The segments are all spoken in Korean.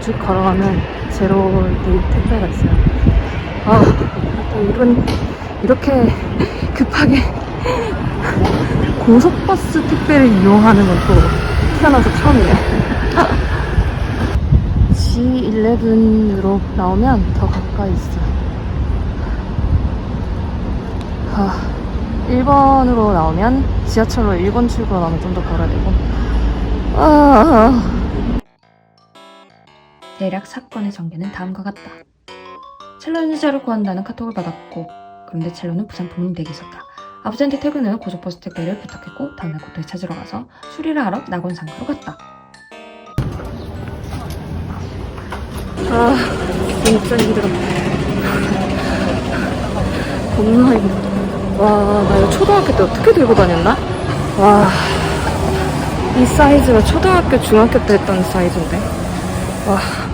쭉 걸어가면 제로데이 택배가 있어요. 아, 또 이런, 이렇게 급하게 고속버스 택배를 이용하는 건 또 태어나서 처음이에요. G11으로 나오면 더 가까이 있어요. 아, 1번으로 나오면 지하철로 1번 출구로 나오면 좀 더 걸어야 되고. 아. 대략 사건의 전개는 다음과 같다. 첼로 연주자를 구한다는 카톡을 받았고 그런데 첼로는 부산 부모님 댁에 있었다. 아버지한테 퇴근 후 고속버스 택배를 부탁했고 다음날 고토에 찾으러 가서 수리를 하러 낙원상가로 갔다. 아, 진짜 힘들어. 겁나 힘들어. 와, 나 이거 초등학교 때 어떻게 들고 다녔나? 와, 이 사이즈가 초등학교, 중학교 때 했던 사이즈인데. 와.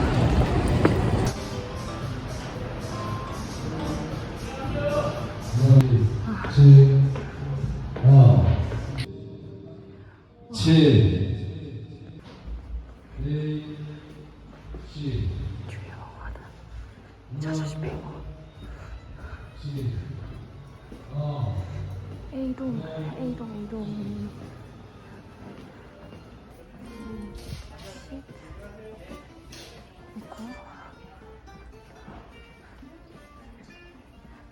십, 자존심 빼고. 칠, 하, A동, A동, A동. 이거.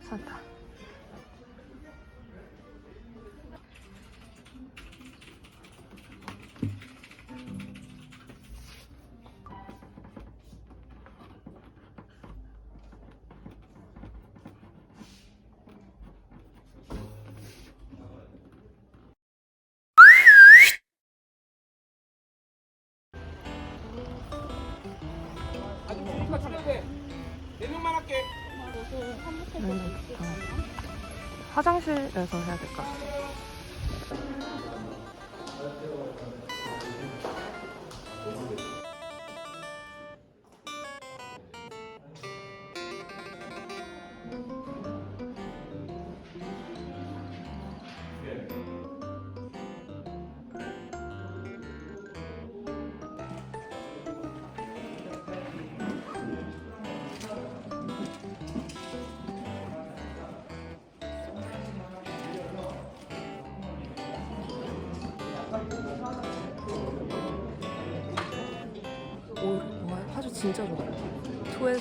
산 타. 음, 어. 화장실에서 해야 될것 진짜 좋아. 12.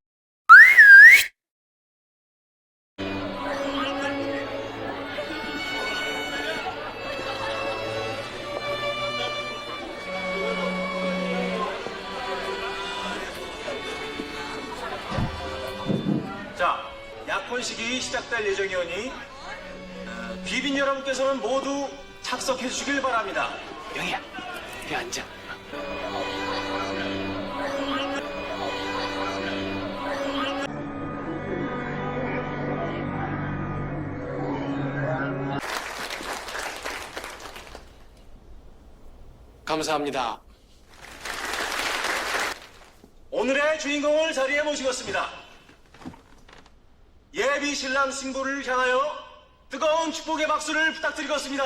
자, 약혼식이 시작될 예정이오니 어, 귀빈 여러분께서는 모두 착석해 주시길 바랍니다. 영희야, 여기 앉아. 감사합니다. 오늘의 주인공을 자리에 모시겠습니다. 예비 신랑 신부를 향하여 뜨거운 축복의 박수를 부탁드리겠습니다.